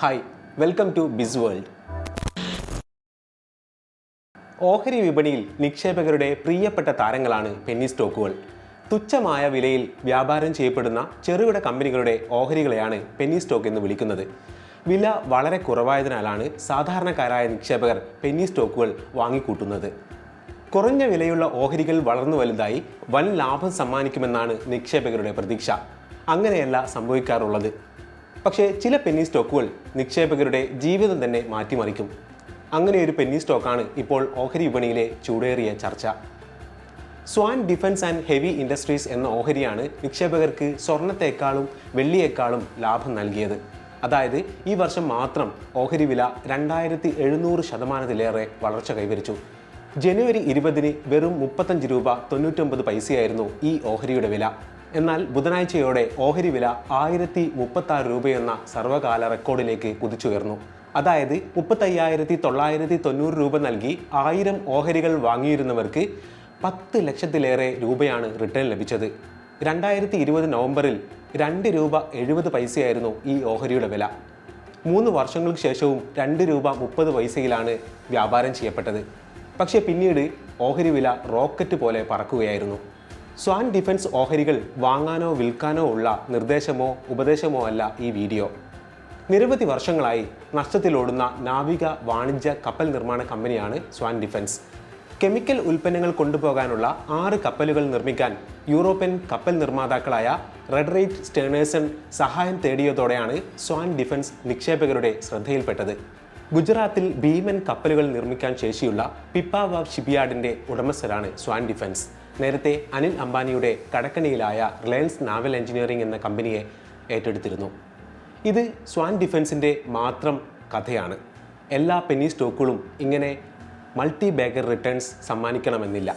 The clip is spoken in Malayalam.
Hi welcome to biz world ഓഹരി വിപണിയിൽ നിക്ഷേപകരുടെ പ്രിയപ്പെട്ട താരങ്ങളാണ് പെന്നി സ്റ്റോക്കുകൾ തുച്ഛമായ വിലയിൽ വ്യാപാരം ചെയ്യപ്പെടുന്ന ചെറുകിട കമ്പനികളുടെ ഓഹരികളെയാണ് പെന്നി സ്റ്റോക്ക് എന്ന് വിളിക്കുന്നത്. വില വളരെ കുറവായതിനാലാണ് സാധാരണക്കാരായ നിക്ഷേപകർ പെന്നി സ്റ്റോക്കുകൾ വാങ്ങിക്കൂട്ടുന്നത്. കുറഞ്ഞ വിലയുള്ള ഓഹരികൾ വളർന്നു വലുതായി വൻ ലാഭം സമ്മാനിക്കുമെന്നാണ് നിക്ഷേപകരുടെ പ്രതീക്ഷ. അങ്ങനെയല്ല സംഭവിക്കാറുള്ളത്. പക്ഷേ ചില പെന്നി സ്റ്റോക്കുകൾ നിക്ഷേപകരുടെ ജീവിതം തന്നെ മാറ്റിമറിക്കും. അങ്ങനെ ഒരു പെന്നി സ്റ്റോക്കാണ് ഇപ്പോൾ ഓഹരി വിപണിയിലെ ചൂടേറിയ ചർച്ച. Swan defence and heavy industries എന്ന ഓഹരിയാണ് നിക്ഷേപകർക്ക് സ്വർണത്തേക്കാളും വെള്ളിയേക്കാളും ലാഭം നൽകിയത്. അതായത് ഈ വർഷം മാത്രം ഓഹരി വില രണ്ടായിരത്തി എഴുന്നൂറ് ശതമാനത്തിലേറെ വളർച്ച കൈവരിച്ചു. ജനുവരി ഇരുപതിന് വെറും മുപ്പത്തഞ്ച് രൂപ തൊണ്ണൂറ്റൊമ്പത് പൈസയായിരുന്നു ഈ ഓഹരിയുടെ വില. എന്നാൽ ബുധനാഴ്ചയോടെ ഓഹരി വില ആയിരത്തി മുപ്പത്തി ആറ് രൂപയെന്ന സർവകാല റെക്കോർഡിലേക്ക് കുതിച്ചുയർന്നു. അതായത് മുപ്പത്തയ്യായിരത്തി തൊള്ളായിരത്തി തൊണ്ണൂറ് രൂപ നൽകി ആയിരം ഓഹരികൾ വാങ്ങിയിരുന്നവർക്ക് പത്ത് ലക്ഷത്തിലേറെ രൂപയാണ് റിട്ടേൺ ലഭിച്ചത്. രണ്ടായിരത്തി ഇരുപത് നവംബറിൽ രണ്ട് രൂപ എഴുപത് പൈസയായിരുന്നു ഈ ഓഹരിയുടെ വില. മൂന്ന് വർഷങ്ങൾക്ക് ശേഷവും രണ്ട് രൂപ മുപ്പത് പൈസയിലാണ് വ്യാപാരം ചെയ്യപ്പെട്ടത്. പക്ഷേ പിന്നീട് ഓഹരി വില റോക്കറ്റ് പോലെ പറക്കുകയായിരുന്നു. സ്വാൻ ഡിഫൻസ് ഓഹരികൾ വാങ്ങാനോ വിൽക്കാനോ ഉള്ള നിർദ്ദേശമോ ഉപദേശമോ അല്ല ഈ വീഡിയോ. നിരവധി വർഷങ്ങളായി നഷ്ടത്തിലോടുന്ന നാവിക വാണിജ്യ കപ്പൽ നിർമ്മാണ കമ്പനിയാണ് സ്വാൻ ഡിഫൻസ്. കെമിക്കൽ ഉൽപ്പന്നങ്ങൾ കൊണ്ടുപോകാനുള്ള ആറ് കപ്പലുകൾ നിർമ്മിക്കാൻ യൂറോപ്യൻ കപ്പൽ നിർമ്മാതാക്കളായ റെഡറേറ്റ് സ്റ്റേണേഴ്സൺ സഹായം തേടിയതോടെയാണ് സ്വാൻ ഡിഫൻസ് നിക്ഷേപകരുടെ ശ്രദ്ധയിൽപ്പെട്ടത്. ഗുജറാത്തിൽ ഭീമൻ കപ്പലുകൾ നിർമ്മിക്കാൻ ശേഷിയുള്ള പിപ്പാവ ഷിപ്പ്യാർഡിന്റെ ഉടമസ്ഥരാണ് സ്വാൻ ഡിഫൻസ്. നേരത്തെ അനിൽ അംബാനിയുടെ കടക്കണിയിലായ റിലയൻസ് നാവൽ എഞ്ചിനീയറിംഗ് എന്ന കമ്പനിയെ ഏറ്റെടുത്തിരുന്നു. ഇത് സ്വാൻ ഡിഫൻസിന്റെ മാത്രം കഥയാണ്. എല്ലാ പെന്നി സ്റ്റോക്കുകളും ഇങ്ങനെ മൾട്ടി ബാഗർ റിട്ടേൺസ് സമ്മാനിക്കണമെന്നില്ല.